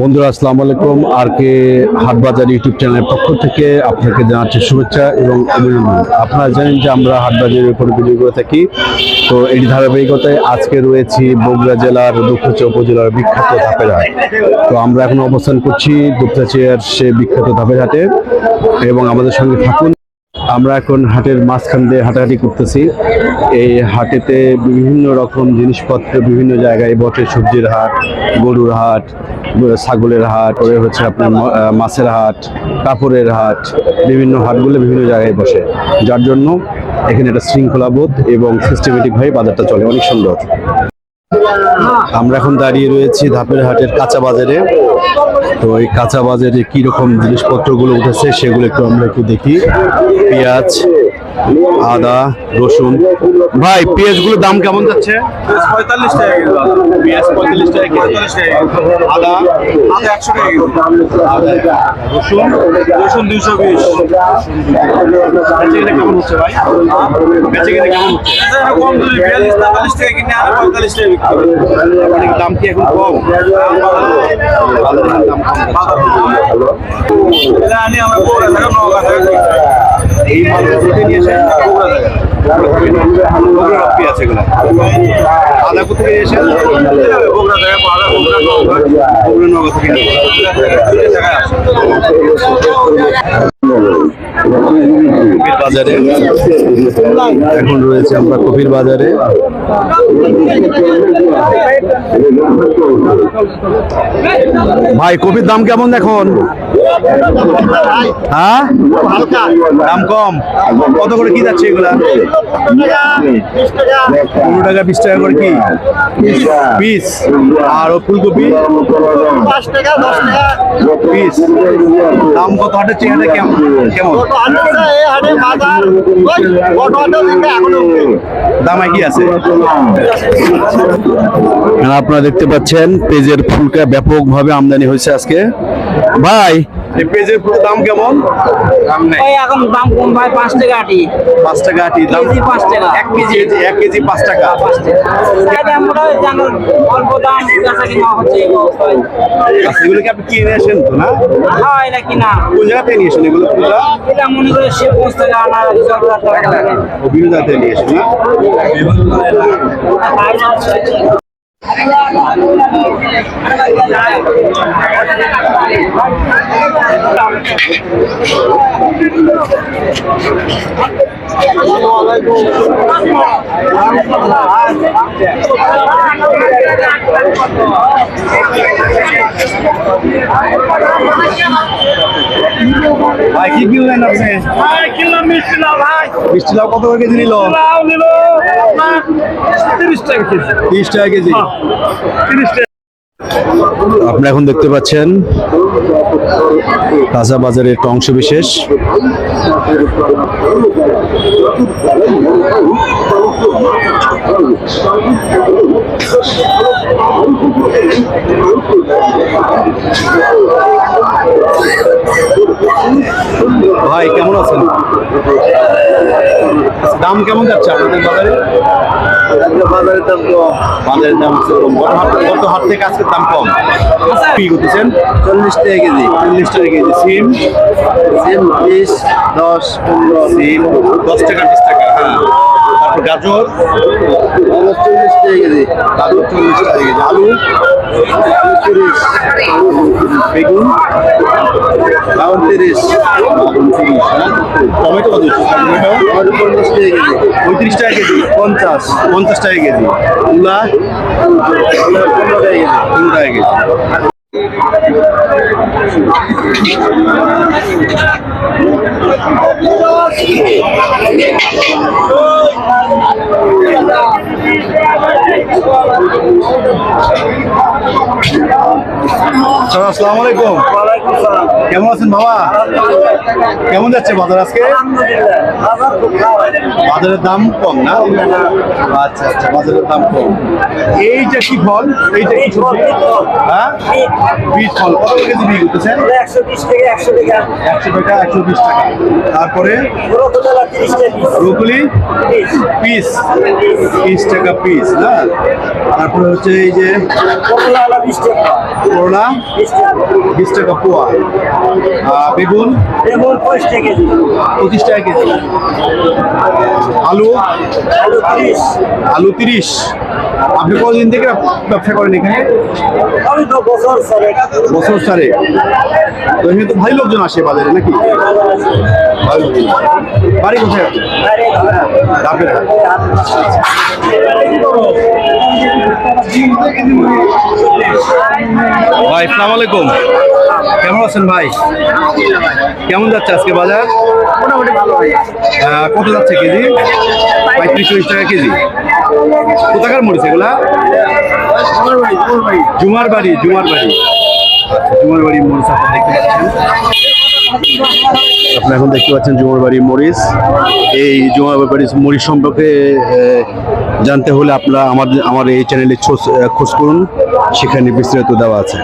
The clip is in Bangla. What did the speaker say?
বন্ধুরা, আসসালামু আলাইকুম। আর কে হাটবাজার ইউটিউব চ্যানেলের পক্ষ থেকে আপনাকে জানাচ্ছি শুভেচ্ছা এবং অভিনন্দন। আপনারা জানেন যে আমরা হাটবাজারের উপর ভিডিও করে থাকি। তো এটি ধারাবাহিকতায় আজকে রয়েছি বগুড়া জেলার দুপচাচিয়া উপজেলার বিখ্যাত ধাপের হাট। তো আমরা এখন অবস্থান করছি দুপচাচিয়ার সে বিখ্যাত ধাপের হাটে এবং আমাদের সঙ্গে থাকুন আমরা এখন হাটের মাঝখান দিয়ে হাঁটাহাঁটি করতেছি। এই হাটেতে বিভিন্ন রকম জিনিসপত্র, বিভিন্ন জায়গায় বটে, সবজির হাট, গরুর হাট, ছাগলের হাট, পরে হচ্ছে আপনার মাছের হাট, কাপড়ের হাট, বিভিন্ন হাটগুলো বিভিন্ন জায়গায় বসে। যার জন্য এখানে একটা শৃঙ্খলাবোধ এবং সিস্টেমেটিকভাবে বাজারটা চলে। অনেক সুন্দর। আমরা এখন দাঁড়িয়ে রয়েছি ধাপের হাটের কাঁচা বাজারে। তো এই কাঁচা বাজারে কি রকম জিনিসপত্রগুলো উঠেছে সেগুলো একটু আমরা একটু দেখি। পেঁয়াজ আদা রসুন। ভাই পেঁয়াজগুলোর দাম কেমন যাচ্ছে? পঁয়তাল্লিশ টাকা পেঁয়াজ পঁয়তাল্লিশ টাকা পঁয়তাল্লিশ টাকা আদা? আদা একশো টাকা রসুন? রসুন দুইশো বিশ। বেচে কেমন হচ্ছে ভাই? বেচে কেমন হচ্ছে? কম বিয়াল্লিশ তেতাল্লিশ টাকা কিনে আর পঁয়তাল্লিশ টাকা অনেক দাম কি এখন কম? এখন রয়েছে আমরা কপির বাজারে। ভাই কপির দাম কেমন এখন? হ্যাঁ? দাম কম। কত করে কি যাচ্ছে এগুলা? পনেরো টাকা, বিশ টাকা করে কি? পিস। আর ফুলকপি? পিস। দাম কত? হাটের চেহারা কেমন? কেমন? দাম কি আছে। আপনারা দেখতে পাচ্ছেন পেজের ফুলকা ব্যাপকভাবে আমদানি হয়েছে আজকে। ভাই এই পেজের ফুলের দাম কেমন? দাম নেই। এখন দাম কম ভাই পাঁচ টাকা আটি। পাঁচ টাকা আটি দাম কেজি পাঁচ টাকা। এক কেজি এক কেজি পাঁচ টাকা। এটা আমরা জানো অল্প দাম কাঁচা কিনা হচ্ছে এই অবস্থায়। এগুলো কি আপনি কিনে আসেন তো না? হ্যাঁ এটা কিনা। কোন জায়গা থেকে নিয়ে আসেন এগুলো ফুলটা? এটা মনে করে সে পাঁচ টাকা আনা সরকার টাকা লাগে ও বিভিন্ন জায়গা থেকে নিয়ে আসেন না? আসসালামু আলাইকুম ভাই কি কিনলেন আপনি? কিনলাম মিষ্টি লাউ ভাই। মিষ্টি লাউ কত করে কেজি নিল? লাউ নিল তিরিশ টাকা কেজি। তিরিশ টাকা কেজি। তিরিশ টাকা। আপনারা এখন দেখতে পাচ্ছেন কাঁচা বাজারের একটা অংশ বিশেষ। ভাই কেমন আছেন? দাম কেমন যাচ্ছে আপনাদের বাজারে? বাজারের দাম কম বাজারের দাম হচ্ছে কম। গত হাট গত হাট থেকে দাম কম। কি করতেছেন? চল্লিশ টাকা কেজি। চল্লিশ টাকা কেজি। সিম? সিম বিশ দশ পনেরো। সিম দশ টাকা বিশ টাকা হ্যাঁ। গাজর। চল্লিশ টাকা কেজি গাজর চল্লিশ টাকা আলু বেগুন বাউন তিরিশ টমেটো কত টমেটো পঞ্চাশ টাকা কেজি। পঞ্চাশ পঞ্চাশ টাকা কেজি। স্যার আসসালামু আলাইকুম। কেমন আছেন বাবা? কেমন যাচ্ছে বাজার আজকে? বাজারের দাম কম না? আচ্ছা আচ্ছা বাজারের দাম কম। ফল? এইটা হ্যাঁ? ফল। কত একশো থেকে একশো টাকা একশো টাকা, একশো বিশ টাকা। তারপরে? পিস। টাকা পিস তারপরে হচ্ছে এই যে? বিশ টাকা পোয়া বেগুন লেবুর পঁচিশ টাকা কেজি। পঁচিশ টাকা কেজি। আলু আলু তিরিশ। আলু তিরিশ। আপনি কতদিন থেকে ব্যবসা করেন এখানে? আমি তো বছর চলে বছর সারে তো এখানে তো ভাই লোকজন আসে বাজারে নাকি? ভালো লোকজন। বাড়ি কোথায় আপনি? ডাবের হাট। ভাই সালাম আলাইকুম। কেমন আছেন ভাই? কেমন যাচ্ছে আজকে বাজার? মোটামুটি ভালো হয় কত যাচ্ছে কেজি? পঁয়ত্রিশ চল্লিশ টাকা কেজি। কোথাকার মরিচ এগুলা? জুমার বাড়ি জুমার বাড়ি। আচ্ছা, জুমার বাড়ি মরিচ আপনি দেখতে পাচ্ছেন। আপনি এখন দেখতে পাচ্ছেন জুমার বাড়ি মরিচ। এই জুমার বাড়ি মরিচ সম্পর্কে জানতে হলে আপনারা আমাদের আমার এই চ্যানেলে খোঁজ করুন। সেখানে বিস্তারিত দেওয়া আছে।